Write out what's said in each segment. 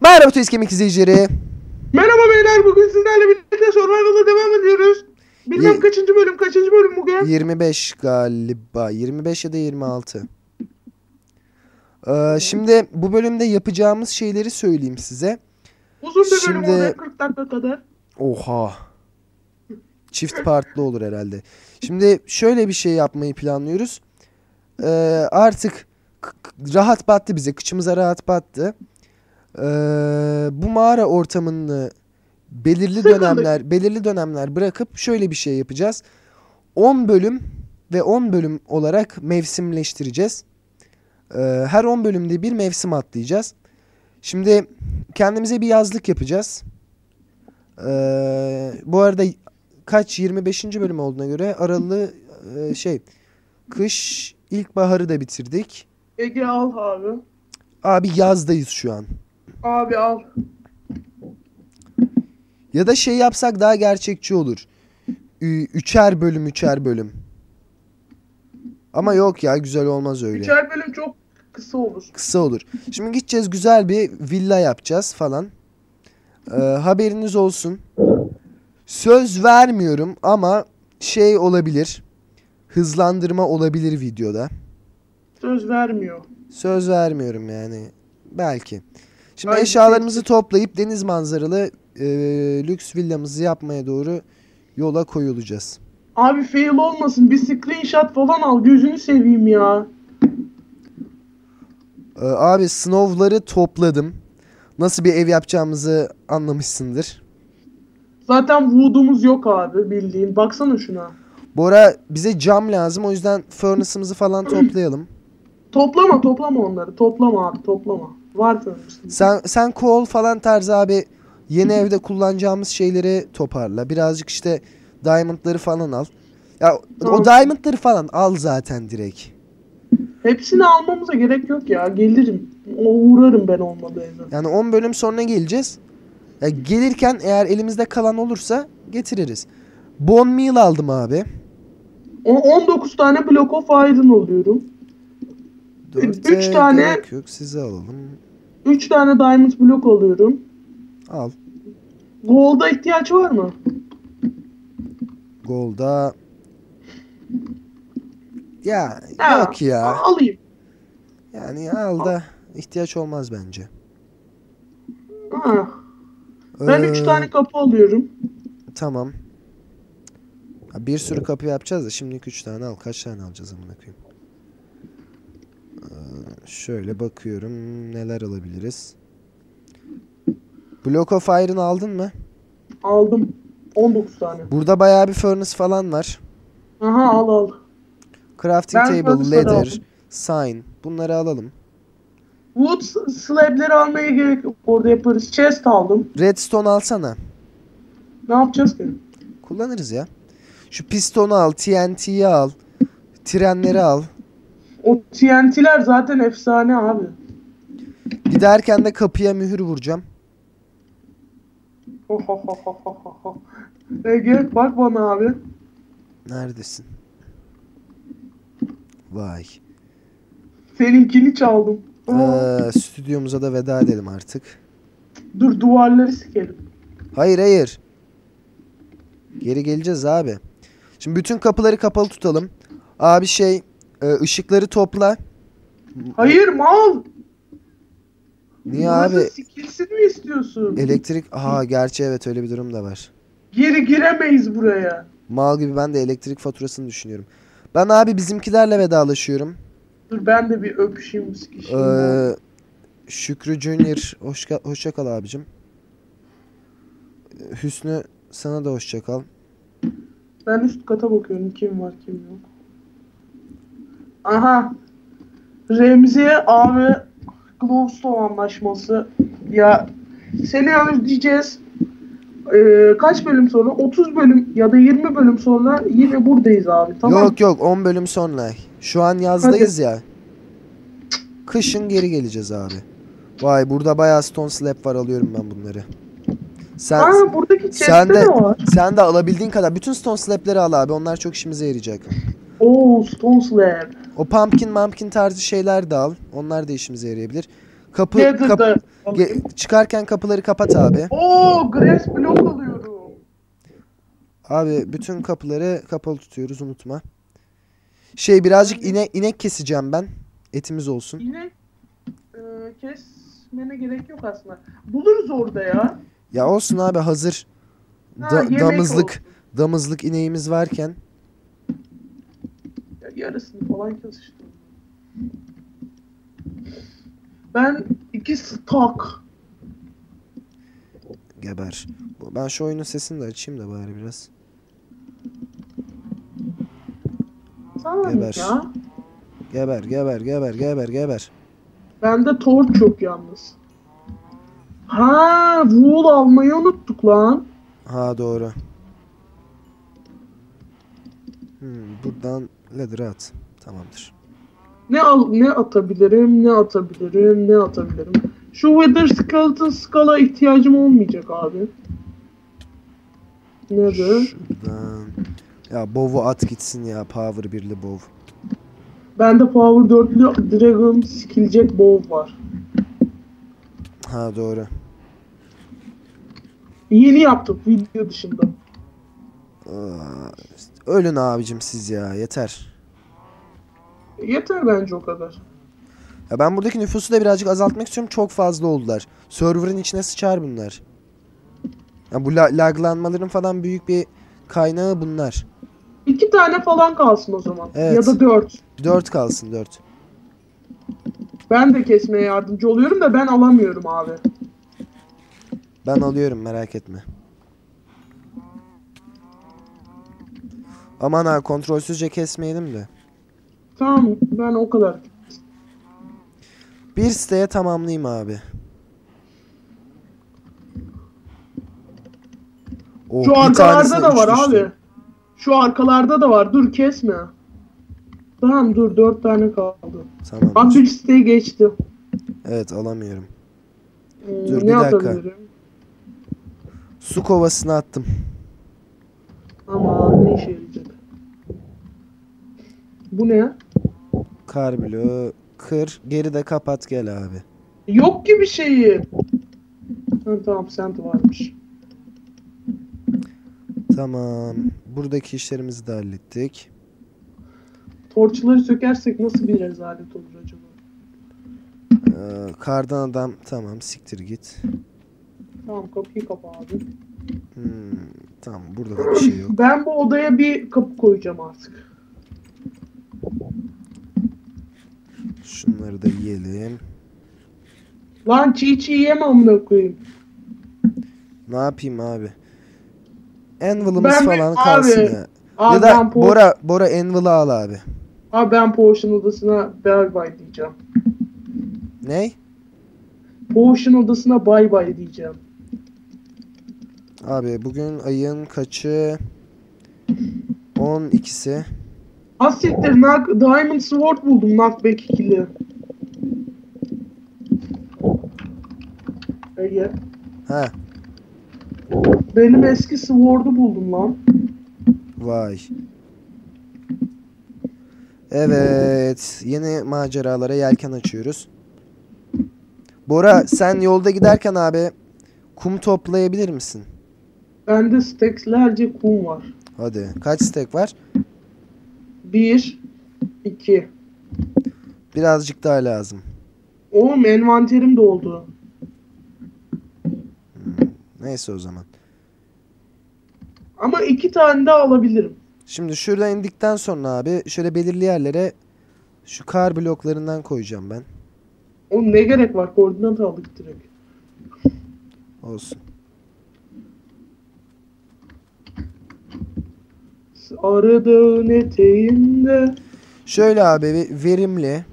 Merhaba Tüys Kemik izleyicileri. Merhaba beyler bugün sizlerle birlikte Survival'a devam ediyoruz. Bilmem Ye- kaçıncı bölüm kaçıncı bölüm bugün? 25 galiba. 25 ya da 26. Ee, şimdi bu bölümde yapacağımız şeyleri söyleyeyim size. Uzun bir bölüm Şimdi- olacak 40 dakika kadar. Oha. Çift partlı olur herhalde. Şimdi şöyle bir şey yapmayı planlıyoruz. Ee, artık k- k- rahat battı bize. Kıçımıza rahat battı. Ee, bu mağara ortamını belirli dönemler belirli dönemler bırakıp şöyle bir şey yapacağız. 10 bölüm ve 10 bölüm olarak mevsimleştireceğiz. Ee, her 10 bölümde bir mevsim atlayacağız. Şimdi kendimize bir yazlık yapacağız. Ee, bu arada kaç 25. bölüm olduğuna göre aralığı e, şey kış ilkbaharı da bitirdik. Ege al abi. Abi yazdayız şu an. Abi al. Ya da şey yapsak daha gerçekçi olur. Üçer bölüm üçer bölüm. Ama yok ya güzel olmaz öyle. Üçer bölüm çok kısa olur. Kısa olur. Şimdi gideceğiz güzel bir villa yapacağız falan. Ee, haberiniz olsun. Söz vermiyorum ama şey olabilir. Hızlandırma olabilir videoda. Söz vermiyor. Söz vermiyorum yani. Belki. Şimdi Ay, eşyalarımızı toplayıp deniz manzaralı e, lüks villamızı yapmaya doğru yola koyulacağız. Abi fail olmasın bir screenshot falan al gözünü seveyim ya. Ee, abi snow'ları topladım. Nasıl bir ev yapacağımızı anlamışsındır. Zaten wood'umuz yok abi bildiğin. Baksana şuna. Bora bize cam lazım o yüzden furnace'ımızı falan toplayalım. Toplama toplama onları. Toplama abi toplama. Var tanımışsın. Sen sen coal falan tarzı abi yeni evde kullanacağımız şeyleri toparla. Birazcık işte diamondları falan al. Ya o Tamam. diamondları falan al zaten direkt. Hepsini almamıza gerek yok ya. Gelirim. O uğrarım ben olmadığı eve. Yani 10 bölüm sonra geleceğiz. Ya gelirken eğer elimizde kalan olursa getiririz. Bone meal aldım abi. O 19 tane block of iron alıyorum. Dörte Üç tane- gerek yok size alalım. 3 tane diamond block alıyorum. Al. Gold'a ihtiyaç var mı? Gold'a ya Ha, yok ya. Alayım. Yani al da ihtiyaç olmaz bence. Ha. Ben 3 Ee, tane kapı alıyorum. Tamam. Bir sürü kapı yapacağız da şimdilik 3 tane al. Kaç tane alacağız amına koyayım? Şöyle bakıyorum neler alabiliriz. Block of Iron aldın mı? Aldım. 19 tane. Burada bayağı bir furnace falan var. Aha al al. Crafting Ben table, ladder, sign. Bunları alalım. Wood slab'leri almaya gerek yok. Orada yaparız. Chest aldım. Redstone alsana. Ne yapacağız ki? Kullanırız ya. Şu pistonu al, TNT'yi al. Trenleri al. O TNT'ler zaten efsane abi. Giderken de kapıya mühür vuracağım. Ege bak bana abi. Neredesin? Vay. Seninkini çaldım. Ee, stüdyomuza da veda edelim artık. Dur duvarları sikelim. Hayır hayır. Geri geleceğiz abi. Şimdi bütün kapıları kapalı tutalım. Abi şey e, ışıkları topla. Hayır mal. Niye Burası abi? sikilsin mi istiyorsun? Elektrik... Aha gerçi evet öyle bir durum da var. Geri giremeyiz buraya. Mal gibi ben de elektrik faturasını düşünüyorum. Ben abi bizimkilerle vedalaşıyorum. Dur ben de bir öpüşeyim sikişeyim. Ee, Şükrü Junior hoşça, hoşça kal abicim. Ee, Hüsnü sana da hoşça kal. Ben üst kata bakıyorum kim var kim yok. Aha. Remzi abi Glowstone anlaşması. Ya seni özleyeceğiz. Ee, kaç bölüm sonra? 30 bölüm ya da 20 bölüm sonra yine buradayız abi. Tamam. Yok yok 10 bölüm sonra. Şu an yazdayız ya. Kışın geri geleceğiz abi. Vay burada bayağı stone slab var alıyorum ben bunları. Sen Aa buradaki sen de ne var? sen de alabildiğin kadar bütün stone slab'leri al abi. Onlar çok işimize yarayacak. Oo Stone Slab. O pumpkin pumpkin tarzı şeyler de al. Onlar da işimize yarayabilir. Kapı Nether'da kap- ge- çıkarken kapıları kapat abi. Oo, grass block alıyorum. Abi bütün kapıları kapalı tutuyoruz unutma. Şey birazcık ine inek keseceğim ben. Etimiz olsun. Yine e, kesmene gerek yok aslında. Buluruz orada ya. Ya olsun abi hazır Ha, da- yemek damızlık olsun. damızlık ineğimiz varken yarısını falan kes işte. Ben iki stak. geber. Ben şu oyunun sesini de açayım da bari biraz. Tamam Geber. ya. Geber geber geber geber geber. Bende torch yok yalnız. Ha, wool almayı unuttuk lan. Ha doğru. Hmm, buradan ladder'ı at. Tamamdır. Ne al ne atabilirim, ne atabilirim, ne atabilirim. Şu Wither Skeleton Skull'a ihtiyacım olmayacak abi. Nedir? Şuradan. Ya bow'u at gitsin ya. Power birli bow. Bende Power 4'lü Dragon Skilljack Bow var. Ha doğru. Yeni yaptık video dışında. Aa, ölün abicim siz ya. Yeter. Yeter bence o kadar. Ya ben buradaki nüfusu da birazcık azaltmak istiyorum. Çok fazla oldular. Server'ın içine sıçar bunlar. Ya bu la- laglanmaların falan büyük bir kaynağı bunlar. İki tane falan kalsın o zaman. Evet. Ya da dört. 4 kalsın 4. Ben de kesmeye yardımcı oluyorum da ben alamıyorum abi. Ben alıyorum merak etme. Aman ha kontrolsüzce kesmeyelim de. Tamam ben o kadar. Bir siteye tamamlayayım abi. Oh, Şu arkalarda da var düştü. abi. Şu arkalarda da var. Dur kesme. Tamam dur dört tane kaldı. Tamam. Abi bir siteyi geçti. Evet alamıyorum. Hmm, Dur, ne bir dakika. Su kovasına attım. Ama ne işe yarayacak? Bu ne? Kar bloğu kır. Geri de kapat gel abi. Yok gibi şeyi. Ha, tamam sent varmış. Tamam. Buradaki işlerimizi de hallettik. Torçları sökersek nasıl bir rezalet olur acaba? Ee, kardan adam tamam siktir git. Tamam kapıyı kapa abi. Hmm, tamam burada da bir şey yok. Ben bu odaya bir kapı koyacağım artık. Şunları da yiyelim. Lan çiğ çiğ yeme amına koyayım. Ne yapayım abi? Anvil'ımız Ben bir- falan abi, kalsın ya. Abi ya da Bora Bora Anvil'ı al abi. Abi ben Potion odasına bye bye diyeceğim. Ney? Potion odasına bye bye diyeceğim. Abi bugün ayın kaçı? 12'si. Asiktir Knock, Diamond Sword buldum Knockback 2'li. Ege. Ha, Benim eski Sword'u buldum lan. vay. Evet, yeni maceralara yelken açıyoruz. Bora sen yolda giderken abi kum toplayabilir misin? Bende stackslerce kum var. Hadi. Kaç stek var? 1 2 Birazcık daha lazım. Oğlum envanterim doldu. Neyse o zaman. Ama iki tane daha alabilirim. Şimdi şurada indikten sonra abi şöyle belirli yerlere şu kar bloklarından koyacağım ben. Oğlum ne gerek var? Koordinat aldık direkt. Olsun. Arı eteğinde. Şöyle abi verimli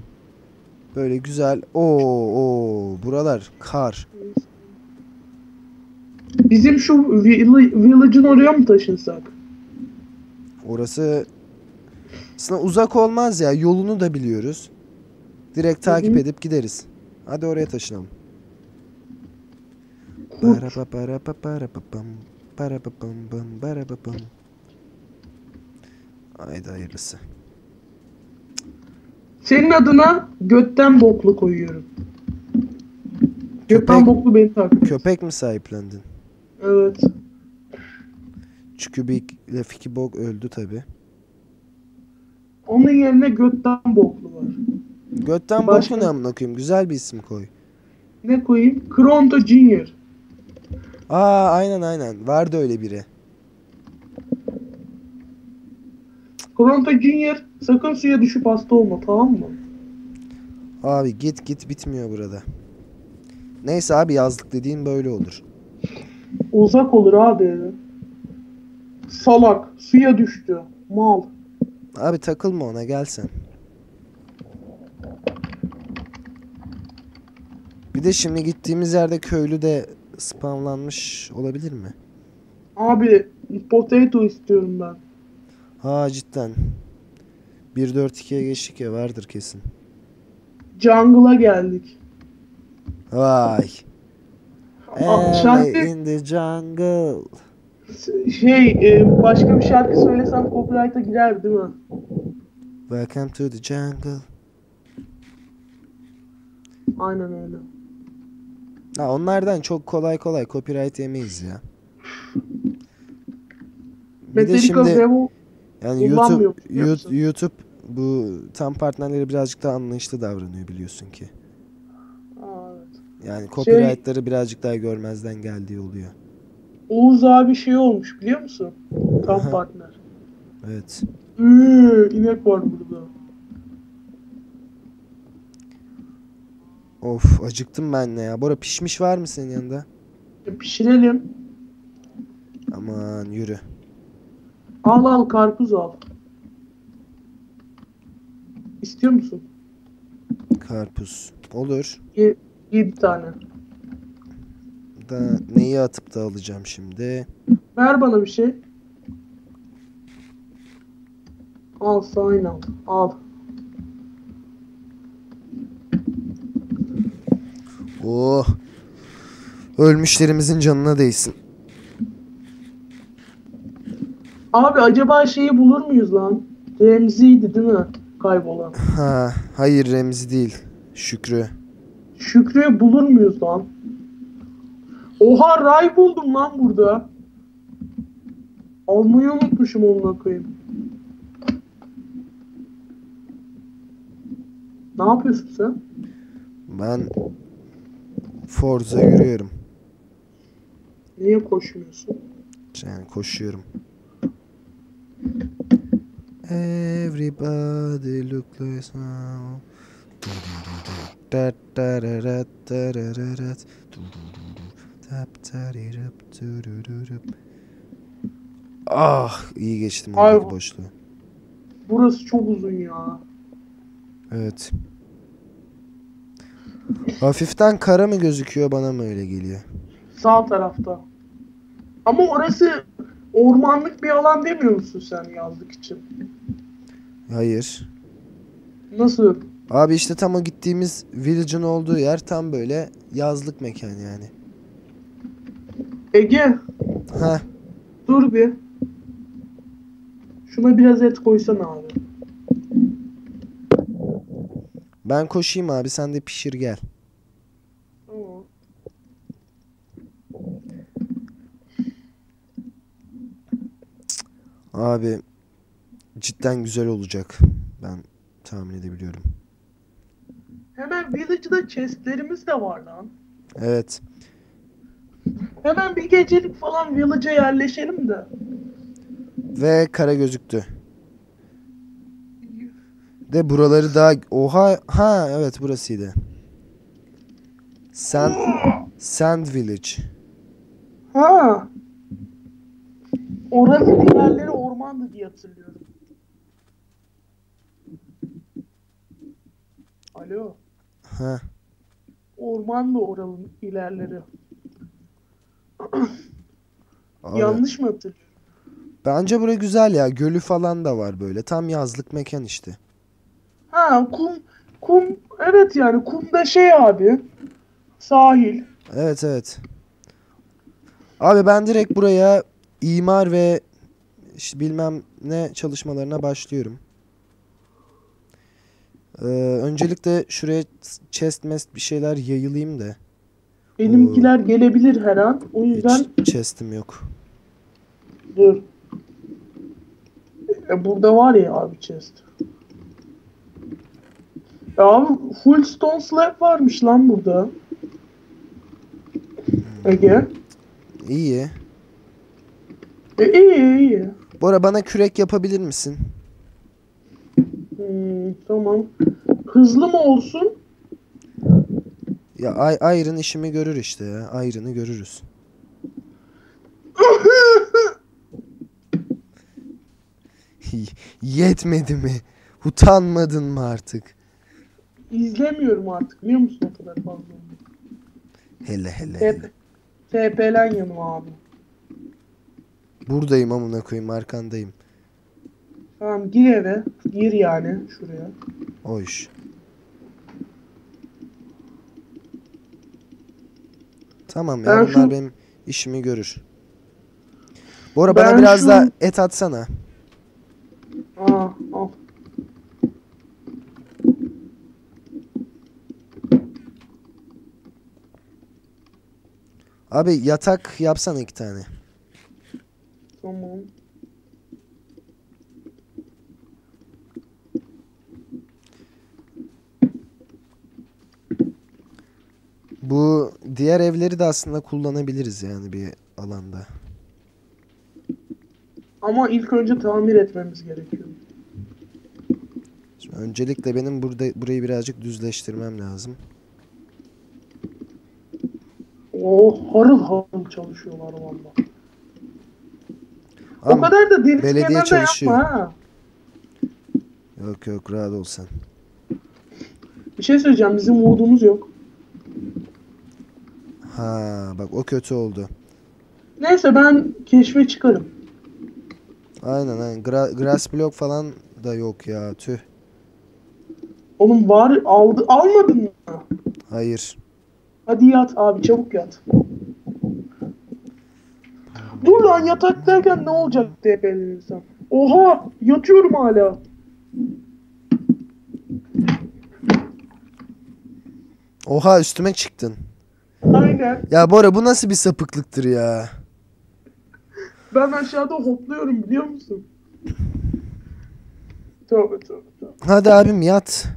böyle güzel. Oo oo buralar kar. Bizim şu vill- village'ın oraya mı taşınsak? Orası aslında uzak olmaz ya. Yolunu da biliyoruz. Direkt takip edip gideriz. Hadi oraya taşınalım. Kurt. Parapaparapaparapampam, parapapampam, parapapam. Haydi hayırlısı. Senin adına götten boklu koyuyorum. Gökten boklu beni takip et. Köpek mi sahiplendin? Evet. Çükübik ile Fikibok öldü tabi. Onun yerine götten boklu var. Götten Başka? boku ne amına koyayım? Güzel bir isim koy. Ne koyayım? Kronto Junior. Aa aynen aynen. Vardı öyle biri. Kronto Junior sakın suya düşüp hasta olma tamam mı? Abi git git bitmiyor burada. Neyse abi yazlık dediğin böyle olur. Uzak olur abi. Salak. Suya düştü. Mal. Abi takılma ona gel sen. Bir de şimdi gittiğimiz yerde köylü de spamlanmış olabilir mi? Abi potato istiyorum ben. Ha cidden. 1-4-2'ye geçtik ya vardır kesin. Jungle'a geldik. Vay. Aa, şarkı in the jungle. şey e, başka bir şarkı söylesem copyright'a girer değil mi? Welcome to the jungle. Aynen öyle. Ha, onlardan çok kolay kolay copyright yemeyiz ya. Bir de şimdi Devil yani YouTube? YouTube bu tam partnerleri birazcık daha anlayışlı davranıyor biliyorsun ki. Aa, evet. Yani copyright'ları birazcık daha görmezden geldiği oluyor. Oğuz abi şey olmuş biliyor musun? Tam Aha. partner. Evet. Üü, inek var burada. Of acıktım ben ne ya. Bora pişmiş var mı senin yanında? E, pişirelim. Aman yürü. Al al karpuz al. İstiyor musun? Karpuz. Olur. Ye, yedi tane. Da neyi atıp da alacağım şimdi. Ver bana bir şey. Al sign al. Al. Oh. Ölmüşlerimizin canına değsin. Abi acaba şeyi bulur muyuz lan? Remzi'ydi değil mi? Kaybolan. Ha, hayır Remzi değil. Şükrü. Şükrü'yü bulur muyuz lan? Oha ray buldum lan burada. Almayı unutmuşum onunla koyayım. Ne yapıyorsun sen? Ben Forza yürüyorum. Niye koşmuyorsun? Yani koşuyorum. Everybody look like now. Tap turururup. Ah iyi geçtim oradaki boşluğu. Burası çok uzun ya. Evet. Hafiften kara mı gözüküyor bana mı öyle geliyor? Sağ tarafta. Ama orası ormanlık bir alan demiyor musun sen yazlık için? Hayır. Nasıl? Abi işte tam o gittiğimiz village'ın olduğu yer tam böyle yazlık mekan yani. Ege Ha dur bir. Şuna biraz et koysana abi. ben koşayım abi sen de pişir gel. Tamam. Abi cidden güzel olacak. Ben tahmin edebiliyorum. Hemen village'da chestlerimiz de var lan. Evet. Hemen bir gecelik falan village'a yerleşelim de. Ve kara gözüktü. De buraları daha oha ha evet burasıydı. Sand Sand Village. Ha. Oranın diğerleri ormandı diye hatırlıyorum. Alo. Ha Ormandı oranın ilerleri. abi. Yanlış mı hatırlıyorum? Bence bura güzel ya. Gölü falan da var böyle. Tam yazlık mekan işte. Ha kum kum evet yani kumda şey abi. Sahil. Evet evet. Abi ben direkt buraya imar ve işte bilmem ne çalışmalarına başlıyorum. Ee, öncelikle şuraya chest mest bir şeyler yayılayım da. Benimkiler gelebilir her an. O yüzden Hiç chest'im yok. dur. E, burada var ya abi chest. Ya abi full stone slab varmış lan burada. Ege. İyi. E, iyi iyi. Bora bana kürek yapabilir misin? Hmm, tamam. Hızlı mı olsun? Ya ay Iron işimi görür işte ya. Iron'ı görürüz. Yetmedi mi? Utanmadın mı artık? İzlemiyorum artık biliyor musun o kadar fazla. Hele hele hele. TP, TP'len yanıma abi. Buradayım amına koyayım arkandayım. Tamam gir eve. Gir yani şuraya. O iş. Tamam ya Ben bunlar şu- benim işimi görür. Bora Ben bana biraz şu- da et atsana. Aa, al. Abi yatak yapsana iki tane. Tamam. Bu diğer evleri de aslında kullanabiliriz yani bir alanda. Ama ilk önce tamir etmemiz gerekiyor. Şimdi öncelikle benim burada burayı birazcık düzleştirmem lazım. Oh harıl harıl çalışıyorlar valla. O kadar da deniz belediye çalışıyor. yapma ha. yok yok rahat ol sen. Bir şey söyleyeceğim bizim umudumuz yok. Ha bak o kötü oldu. Neyse ben keşfe çıkarım. Aynen aynen. Gra- grass block falan da yok ya tüh. Oğlum var aldı almadın mı? Hayır. Hadi yat abi çabuk yat. Dur lan yataktayken ne olacak diye belirliysem. Oha yatıyorum hala. Oha üstüme çıktın. Aynen. Ya Bora bu nasıl bir sapıklıktır ya? Ben aşağıda hopluyorum biliyor musun? Tövbe tövbe tövbe. Hadi abim yat.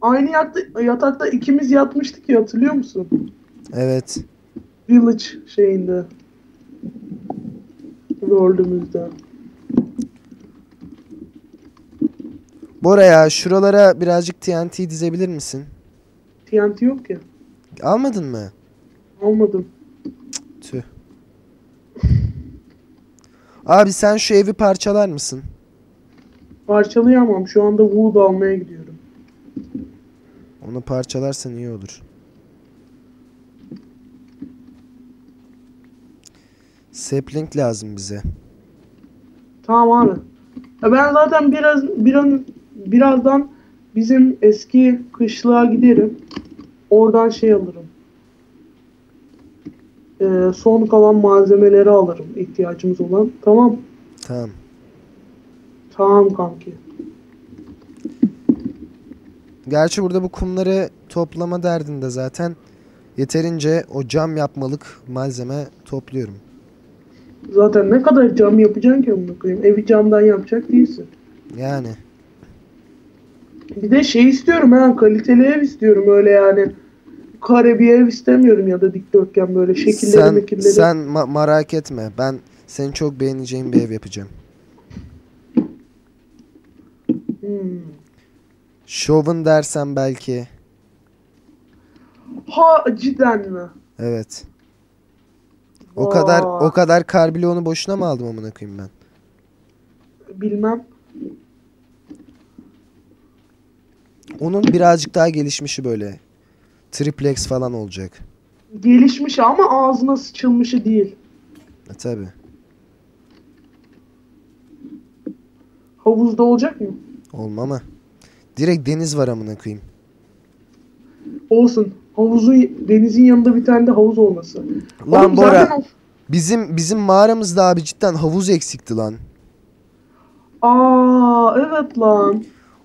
Aynı yatakta, yatakta ikimiz yatmıştık ya hatırlıyor musun? Evet. Village şeyinde. World'ümüzde. Bora ya şuralara birazcık TNT dizebilir misin? TNT yok ya. Almadın mı? Almadım. Tüh. Abi sen şu evi parçalar mısın? Parçalayamam. Şu anda wood almaya gidiyorum. Onu parçalarsan iyi olur. Sapling lazım bize. Tamam abi. Ya ben zaten biraz bir an birazdan bizim eski kışlığa giderim. Oradan şey alırım. Ee, son kalan malzemeleri alırım ihtiyacımız olan. Tamam. Tamam. Tamam kanki. Gerçi burada bu kumları toplama derdinde zaten yeterince o cam yapmalık malzeme topluyorum. Zaten ne kadar cam yapacaksın ki amına koyayım? Evi camdan yapacak değilsin. Yani Bir de şey istiyorum ha kaliteli ev istiyorum öyle yani. Kare bir ev istemiyorum ya da dikdörtgen böyle şekilleri sen mekilleri. sen ma- merak etme. Ben senin çok beğeneceğin bir ev yapacağım. Hmm. Şovun dersen belki. Ha cidden mi? Evet. O kadar Vay. o kadar karbiyonu boşuna mı aldım amına koyayım ben? Bilmem. Onun birazcık daha gelişmişi böyle. Triplex falan olacak. Gelişmiş ama ağzına sıçılmışı değil. E tabi. Havuzda olacak mı? Olma ama. Direkt deniz var amına koyayım. Olsun. Havuzun denizin yanında bir tane de havuz olması. Lan Oğlum Bora zaten bizim bizim mağaramızda abi cidden havuz eksikti lan. Aa evet lan.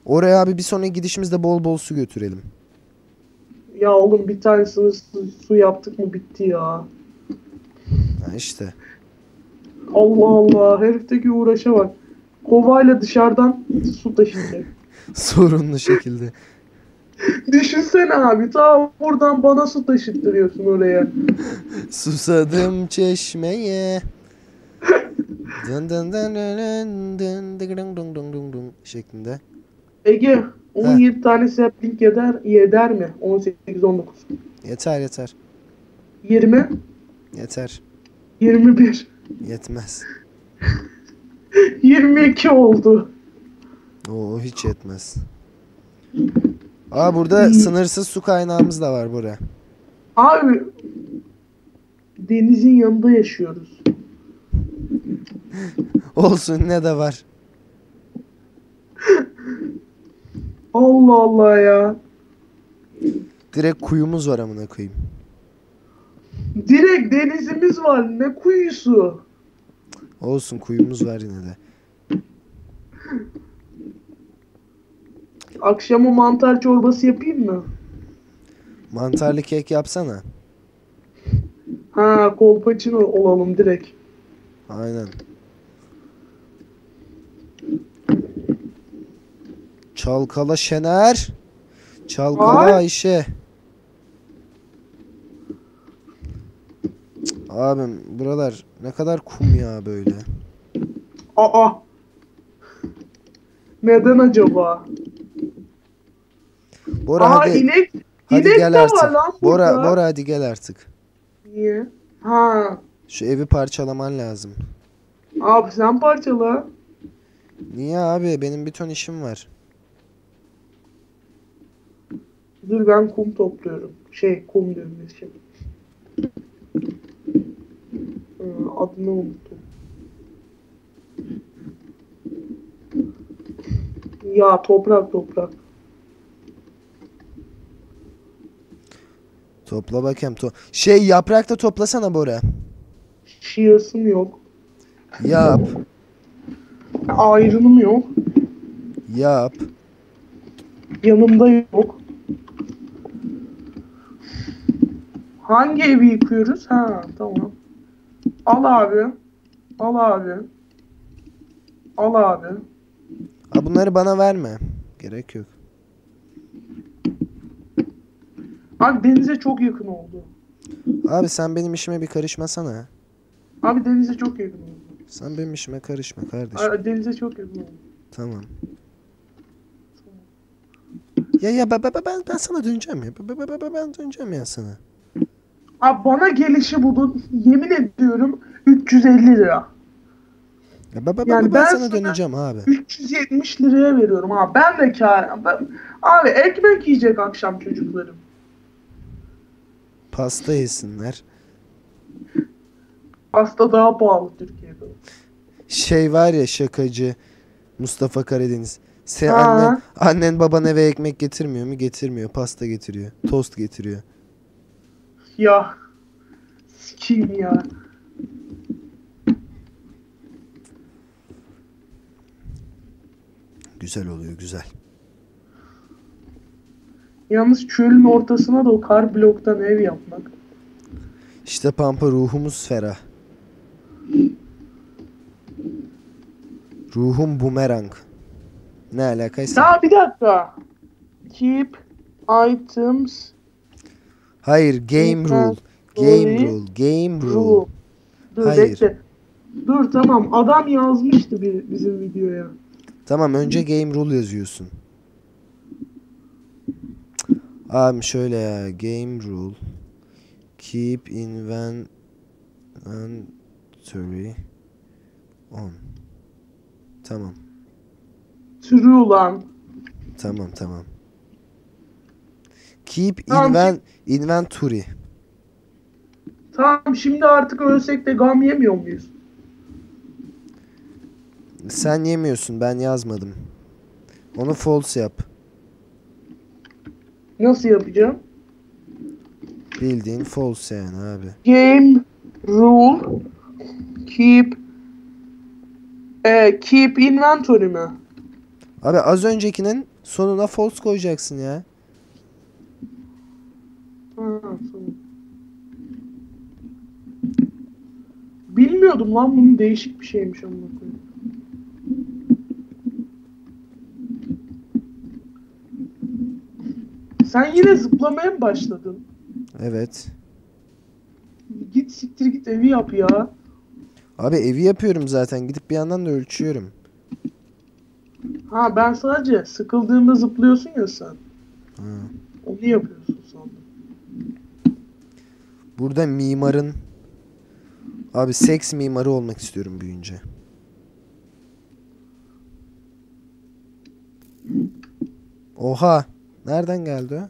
Oraya abi bir sonraki gidişimizde bol bol su götürelim. Ya oğlum bir tanesini su, su yaptık mı bitti ya. Ha işte. Allah Allah herifteki uğraşa bak. Kovayla dışarıdan su taşıyacak. Sorunlu şekilde. Düşünsene abi ta buradan bana su taşıttırıyorsun oraya. Susadım çeşmeye. Dın dın dın dın dın dın dın dın dın dın dın şeklinde. Ege 17 tane sapling yeder, yeder mi? 18 19. Yeter yeter. 20 Yeter. 21 Yetmez. 22 oldu. Oo hiç yetmez. Aa burada sınırsız su kaynağımız da var Bora. Abi denizin yanında yaşıyoruz. Olsun ne de var. Allah Allah ya. Direkt kuyumuz var amına koyayım. Direkt denizimiz var. Ne kuyusu? Olsun kuyumuz var yine de. Akşama mantar çorbası yapayım mı? Mantarlı kek yapsana. Ha kolpaçino olalım direkt. Aynen. Çalkala Şener. Çalkala Ay. Ayşe. Cık, Abim buralar ne kadar kum ya böyle. Aa. Neden acaba? Bora Aa hadi, inek. hadi inek gel de artık. var lan Bora, burada. Bora hadi gel artık. Niye? Ha. Şu evi parçalaman lazım. Abi sen parçala. Niye abi? Benim bir ton işim var. Dur ben kum topluyorum. Şey kum diyorum şey. Adını unuttum. Ya toprak toprak. Topla bakayım. To şey yaprak da toplasana Bora. Shears'ım yok. Yap. Ayrınım yok. Yap. Yanımda yok. Hangi evi yıkıyoruz? Ha tamam. Al abi. Al abi. Al abi. Ha, bunları bana verme. Gerek yok. Abi denize çok yakın oldu. Abi sen benim işime bir karışmasana. Abi denize çok yakın oldu. Sen benim işime karışma kardeşim. Aa, Denize çok yakın oldu. Tamam. Ya ya ben, ben, ben, ben sana döneceğim ya. Ben, ben, ben, ben döneceğim ya sana. Abi bana gelişi bunun yemin ediyorum 350 lira. Ya ben, ben, Yani ben ben sana döneceğim abi. 370 liraya veriyorum abi. Ben de kar. Ben... Abi ekmek yiyecek akşam çocuklarım. Pasta yesinler. Pasta daha pahalı Türkiye'de. Şey var ya şakacı Mustafa Karadeniz. Sen annen, annen baban eve ekmek getirmiyor mu? Getirmiyor. Pasta getiriyor. Tost getiriyor. Ya. Sikiyim ya. Güzel oluyor güzel. Yalnız çölün ortasına da o kar bloktan ev yapmak. İşte Pampa ruhumuz ferah. Ruhum bumerang. Ne alakaysa. Ya bir dakika. Keep items Hayır game rule. Game rule. Game rule. Dur Hayır. bekle. Dur tamam adam yazmıştı bir, bizim videoya. Tamam önce game rule yazıyorsun. Abi şöyle ya game rule keep inventory on. Tamam. True lan. Tamam tamam. Keep Tamam, inven inventory. Tamam şimdi artık ölsek de gam yemiyor muyuz? Sen yemiyorsun ben yazmadım. Onu false yap. Nasıl yapacağım? Bildiğin false yani abi. Game rule keep e, keep inventory mi? Abi az öncekinin sonuna false koyacaksın ya. Bilmiyordum lan bunun değişik bir şeymiş amına koyayım. Sen yine zıplamaya mı başladın? Evet. Git siktir git evi yap ya. Abi evi yapıyorum zaten. Gidip bir yandan da ölçüyorum. Ha ben sadece sıkıldığında zıplıyorsun ya sen. Ha. Onu yapıyorum. Burada mimarın Abi seks mimarı olmak istiyorum büyüyünce. Oha. Nereden geldi o?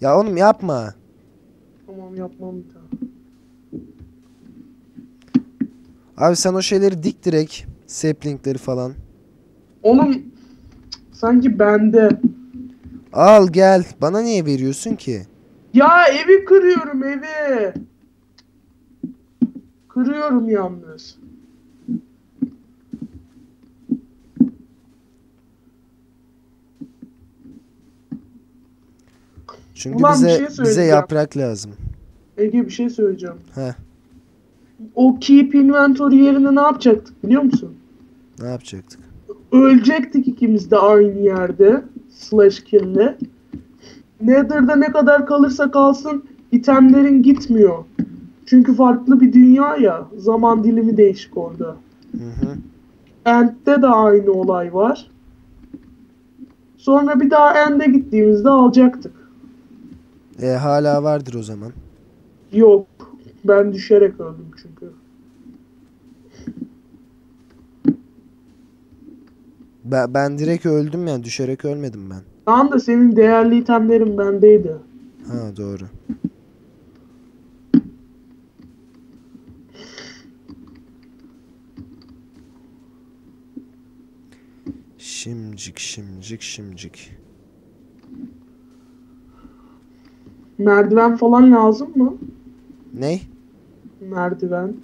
Ya oğlum yapma. Tamam yapmam bir daha. Abi sen o şeyleri dik direkt. Saplingleri falan. Oğlum sanki bende. Al gel. Bana niye veriyorsun ki? Ya evi kırıyorum evi. Kırıyorum yalnız. Çünkü Ulan bize şey bize yaprak lazım. Ege bir şey söyleyeceğim. Heh. O keep inventory yerine ne yapacaktık biliyor musun? Ne yapacaktık? Ölecektik ikimiz de aynı yerde. Slash kill'le. Nether'da ne kadar kalırsa kalsın itemlerin gitmiyor. Çünkü farklı bir dünya ya. Zaman dilimi değişik orada. Hı hı. End'de de aynı olay var. Sonra bir daha End'e gittiğimizde alacaktık. E hala vardır o zaman. Yok. Ben düşerek öldüm çünkü. Ben, ben direkt öldüm yani düşerek ölmedim ben. Tamam da senin değerli itemlerin bendeydi. Ha doğru. Şimcik şimcik şimcik. Merdiven falan lazım mı? Ne? Merdiven.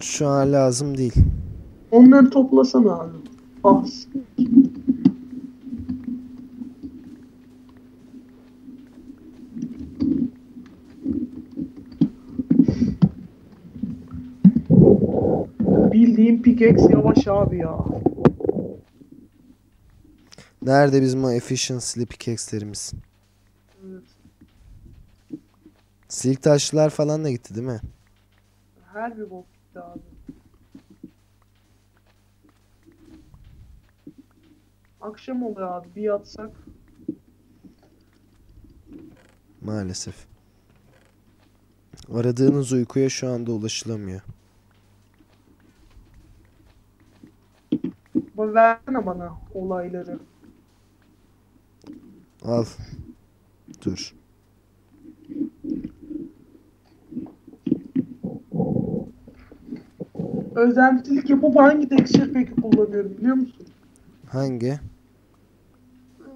Şu an lazım değil. Onları toplasana abi. Ah. Pickaxe yavaş abi ya. Nerede bizim o efficiency pickaxe'lerimiz? Evet. Silk taşlar falan da gitti değil mi? Her bir bok gitti abi. Akşam oluyor abi bir yatsak. Maalesef. Aradığınız uykuya şu anda ulaşılamıyor. Ba- Versene bana olayları. Al. Dur. Özentilik yapıp hangi texture peki kullanıyorum biliyor musun? Hangi? Ee,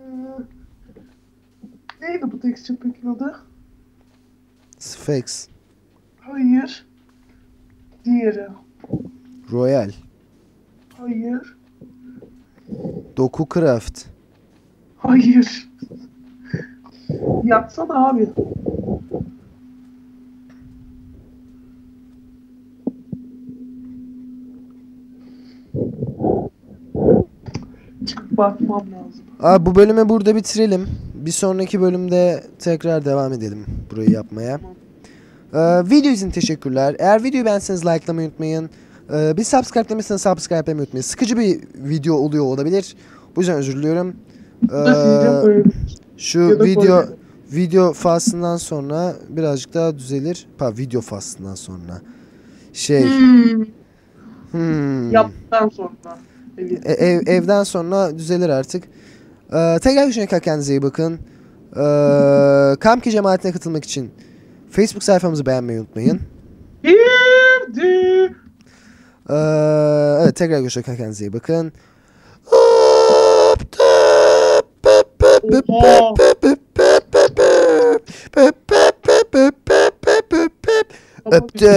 neydi bu texture pack'in adı? Sphex. Hayır. Diğeri. Royal. Hayır. Doku Craft. Hayır. Yatsana abi. Çıkıp bakmam lazım. Abi bu bölümü burada bitirelim. Bir sonraki bölümde tekrar devam edelim burayı yapmaya. Ee, video için teşekkürler. Eğer videoyu beğenseniz likelamayı unutmayın. Ee, bir subscribe demeseniz subscribe etmeyi unutmayın. Sıkıcı bir video oluyor olabilir. Bu yüzden özür diliyorum. Ee, şu video video faslından sonra birazcık daha düzelir. Ha video faslından sonra. Şey. Hmm. Hmm. Yaptıktan sonra. Evet. Ev, evden sonra düzelir artık. Ee, tekrar görüşene kadar kendinize iyi bakın. Ee, Kamki cemaatine katılmak için Facebook sayfamızı beğenmeyi unutmayın. Ee, evet tekrar kadar kendinize iyi bakın. Öptüm.